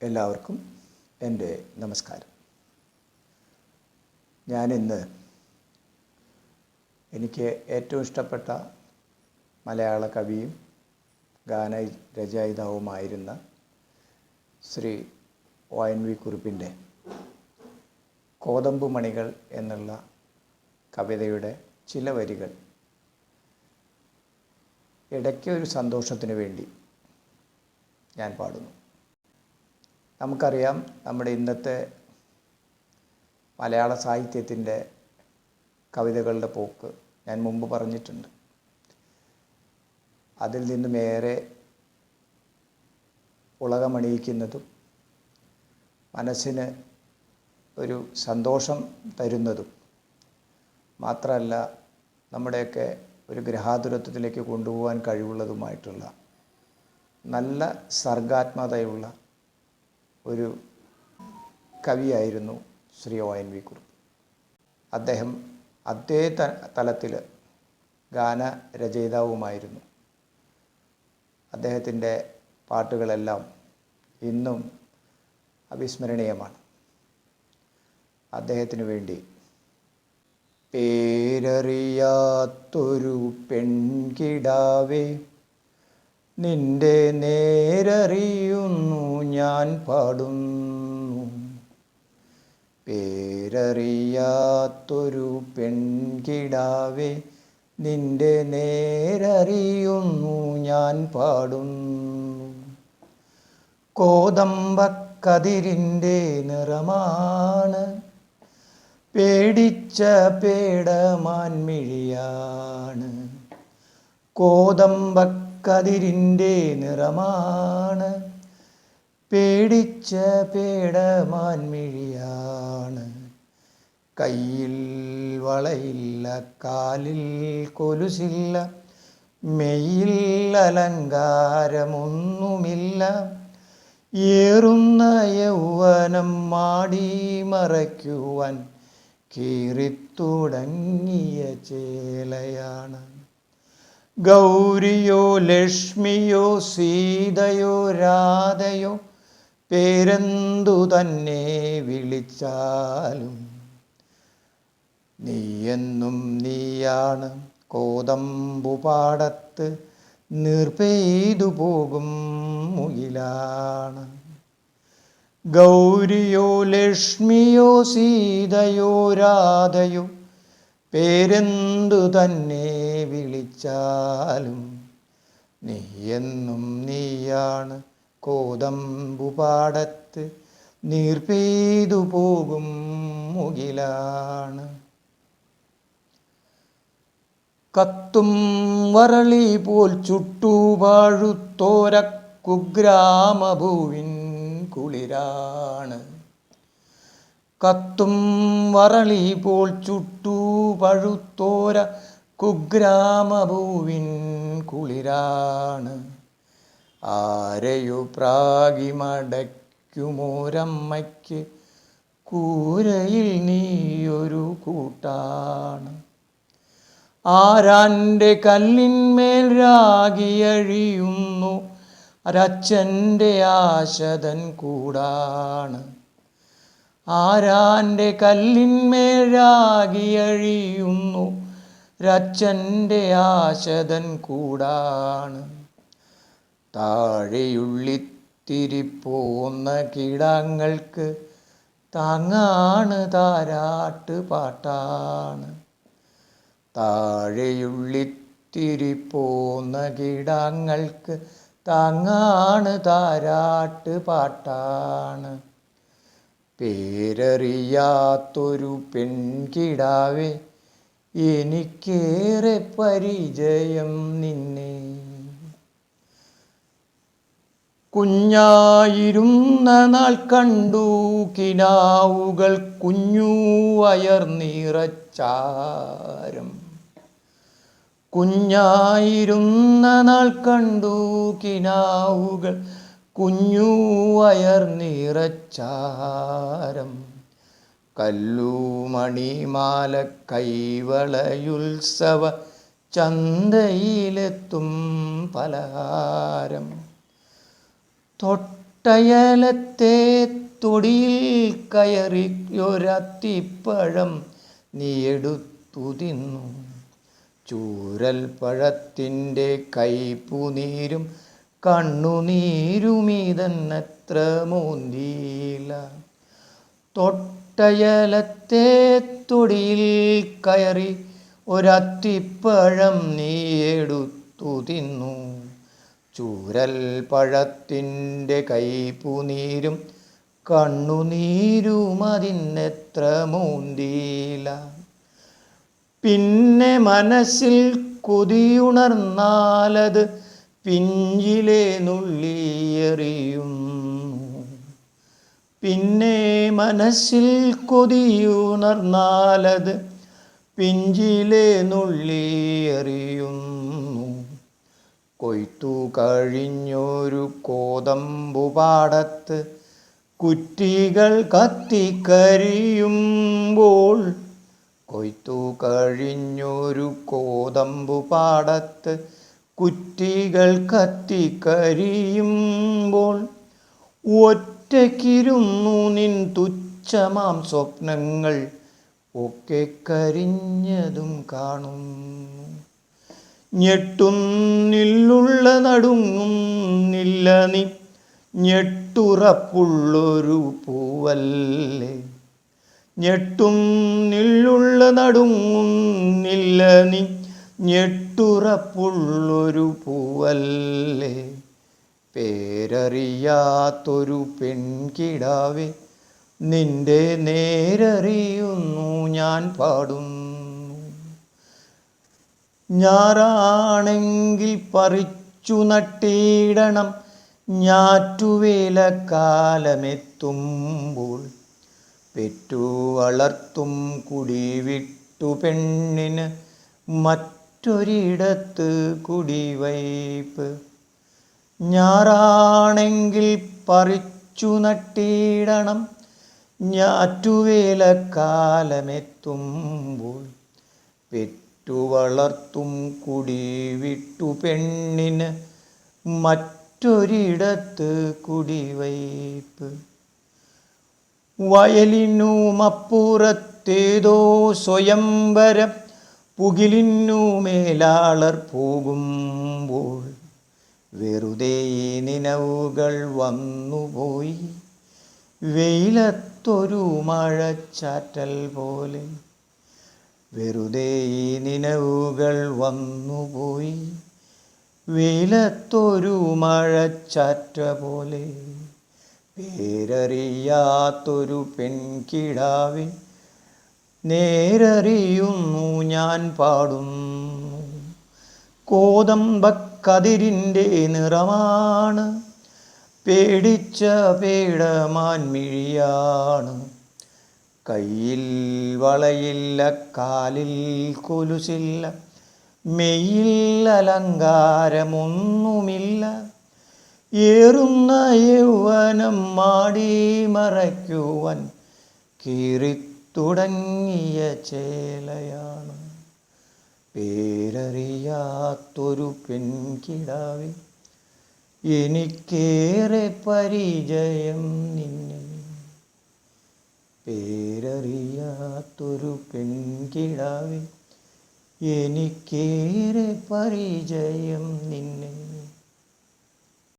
എല്ലാവർക്കും എന്റെ നമസ്കാരം. ഞാനിന്ന് എനിക്ക് ഏറ്റവും ഇഷ്ടപ്പെട്ട മലയാള കവിയും ഗാന രചയിതാവുമായിരുന്ന ശ്രീ ഒ എൻ വി കുറിപ്പിന്റെ കോതമ്പ് മണികൾ എന്നുള്ള കവിതയുടെ ചില വരികൾ ഇടയ്ക്ക് ഒരു സന്തോഷത്തിന് വേണ്ടി ഞാൻ പാടുന്നു. നമുക്കറിയാം നമ്മുടെ ഇന്നത്തെ മലയാള സാഹിത്യത്തിന്റെ കവിതകളുടെ പോക്ക് ഞാൻ മുമ്പ് പറഞ്ഞിട്ടുണ്ട്. അതിൽ നിന്നും ഏറെ ഉളകമണിയിക്കുന്നതും മനസ്സിന് ഒരു സന്തോഷം തരുന്നതും മാത്രമല്ല നമ്മുടെയൊക്കെ ഒരു ഗ്രഹാതുരത്വത്തിലേക്ക് കൊണ്ടുപോകാൻ കഴിവുള്ളതുമായിട്ടുള്ള നല്ല സർഗാത്മകതയുള്ള ഒരു കവിയായിരുന്നു Shri O N V Kurup. അദ്ദേഹം അതേ തലത്തിൽ ഗാനരചയിതാവുമായിരുന്നു അദ്ദേഹത്തിന്റെ പാട്ടുകളെല്ലാം ഇന്നും അവിസ്മരണീയമാണ്. അദ്ദേഹത്തിന് വേണ്ടി പേരറിയാത്തൊരു പെൺകിടാവേ നിന്റെ നേരറിയുന്നു ഞാൻ പാടുന്നു. പേരറിയാത്തൊരു പെൺകിടാവേ നിന്റെ നേരറിയുന്നു ഞാൻ പാടുന്നു. കോതമ്പക്കതിരിന്റെ നിറമാണ് പേടിച്ച പേടമാൻമിഴിയാണ്. കോതമ്പക്കതിരിന്റെ നിറമാണ്. പേടിച്ച പേടമാൻമിഴിയാണ് കയ്യിൽ വളയില്ല കാലിൽ കൊലുസില്ല മെയ്യിൽ അലങ്കാരമൊന്നുമില്ല. ഏറുന്ന യൗവനം മാടി മറയ്ക്കുവാൻ കീറിത്തുടങ്ങിയ ചേലയാണ്. ഗൗരിയോ ലക്ഷ്മിയോ സീതയോ രാധയോ പേരെന്തു തന്നെ വിളിച്ചാലും? നീയെന്നും നീയാണ് കോതമ്പുപാടത്ത് നീർപ്പെയ്തു പോകും മുയിലാണ് ഗൗരിയോ ലക്ഷ്മിയോ സീതയോ രാധയോ പേരെന്തു തന്നെ വിളിച്ചാലും നീയെന്നും നീയാണ് കോതമ്പുപാടത്ത് നീർപെയ്തു പോകും മുകിലാണ്. കത്തും വരളി പോൽ ചുട്ടുപാഴുത്തോര കുഗ്രാമഭൂവിൻ കുളിരാണ്. കത്തും വരളി പോൽ ചുട്ടു പഴുത്തോര കുഗ്രാമഭൂവിൻ കുളിരാണ്. ആരെയോ പ്രാഗിമടയ്ക്കുമോരമ്മയ്ക്ക് കൂരയിൽ നീയൊരു കൂട്ടാണ്. ആരാന്റെ കല്ലിന്മേൽ രാഗിയഴിയുന്നു അരച്ചന്റെ ആശതൻ കൂടാണ്. ആരാന്റെ കല്ലിന്മേഴാകിയഴിയുന്നു രച്ചന്റെ ആശതൻ കൂടാണ്. താഴെയുള്ളിത്തിരി പോന്ന കിടങ്ങൾക്ക് താങ്ങാണ് താരാട്ട് പാട്ടാണ്. താഴെയുള്ളിത്തിരി പോന്ന കിടങ്ങൾക്ക് താങ്ങാണ് താരാട്ട് പാട്ടാണ്. പേരറിയാത്തൊരു പെൺകിടാവേ എനിക്കേറെ പരിചയം നിന്നെ. കുഞ്ഞായിരുന്ന നാൾ കണ്ടു കിനാവുകൾ കുഞ്ഞു അയർന്നിറച്ചാരം കുഞ്ഞായിരുന്ന നാൾ കണ്ടു കിനാവുകൾ കുഞ്ഞു വയർനിറച്ചാരം കല്ലുമണിമാല കൈവളയുത്സവ ചന്തയിലെത്തും പലഹാരം. തൊട്ട തൊട്ടയലത്തെ തൊടിയിൽ കയറിയൊരത്തിപ്പഴം നീയെടുത്തു തിന്നു. ചൂരൽ പഴത്തിന്റെ കൈപ്പുനീരും കണ്ണുനീരുമിതെന്നത്ര മോന്തിയില്ല തൊട്ടയലത്തെ തൊടിയിൽ കയറി ഒരത്തിപ്പഴം നീ എടുത്തു തിന്നു. ചൂരൽ പഴത്തിന്റെ കൈപ്പുനീരും കണ്ണുനീരും അതിനെത്ര മൂന്തിയില്ല പിന്നെ മനസ്സിൽ കൊതിയുണർന്നാലത് പിഞ്ചിലെ നുള്ളിയെറിയുന്നു പിന്നെ മനസ്സിൽ കൊതിയുണർന്നാലത് പിഞ്ചിലെ നുള്ളിയെറിയുന്നു കൊയ്ത്തു കഴിഞ്ഞൊരു കോതമ്പുപാടത്ത് കുറ്റികൾ കത്തിക്കരിയുമ്പോൾ കൊയ്ത്തു കഴിഞ്ഞൊരു കോതമ്പുപാടത്ത് കുറ്റികൾ കത്തിക്കരിയുമ്പോൾ ഒറ്റയ്ക്കിരുന്നു നിൻ തുച്ഛമാം സ്വപ്നങ്ങൾ ഒക്കെ കരിഞ്ഞതും കാണുന്നു. ഞെട്ടുന്നില്ലുള്ള നടുങ്ങുന്നില്ല നീ. ഞെട്ടുറപ്പുള്ളൊരു പൂവല്ലേ. ഞെട്ടുന്നില്ലുള്ള നടുങ്ങുന്നില്ല നീ. ഞെട്ടുറപ്പുള്ളൊരു പൂവല്ലേ? പേരറിയാത്തൊരു പെൺകിടാവേ നിന്റെ നേരറിയുന്നു ഞാൻ പാടുന്നു. ഞാറാണെങ്കിൽ പറിച്ചു നട്ടിടണം ഞാറ്റുവേല കാലമെത്തുമ്പോൾ പെറ്റു വളർത്തും കുടിവിട്ടു പെണ്ണിന് മറ്റൊരിടത്ത് കുടിവയ്പ് ഞാറാണെങ്കിൽ പറിച്ചു നട്ടിടണം. ഞാറ്റുവേലക്കാലമെത്തുമ്പോൾ പെറ്റു വളർത്തും കുടിവിട്ടു പെണ്ണിന് മറ്റൊരിടത്ത് കുടിവയ്പ് വയലിനുമപ്പുറത്തേതോ സ്വയംവരം പുകിലിനു മേലാളർ പോകുമ്പോൾ വെറുതെ ഈ നിലവുകൾ വന്നുപോയി. വെയിലത്തൊരു മഴച്ചാറ്റൽ പോലെ വെറുതെ ഈ നിലവുകൾ വന്നുപോയി. വെയിലത്തൊരു മഴച്ചാറ്റ പോലെ പേരറിയാത്തൊരു പെൺകിടാവെ നേരറിയുന്നു ഞാൻ പാടുന്നു. കോതമ്പക്കതിരിന്റെ നിറമാണ് പേടിച്ച പേടമാൻമിഴിയാണ് കയ്യിൽ വളയില്ല കാലിൽ കൊലുസില്ല മെയ്യിൽ അലങ്കാരമൊന്നുമില്ല. ഏറുന്ന യൗവനം മാടി മറയ്ക്കുവാൻ കീറിത്തുടങ്ങിയ ചേലയാണ്. പേരറിയാത്തൊരു പെൺകിടാവേ എനിക്കേറെ പരിചയം നിന്നെ. പേരറിയാത്തൊരു പെൺകിടാവേ എനിക്കേറെ പരിചയം നിന്നെ.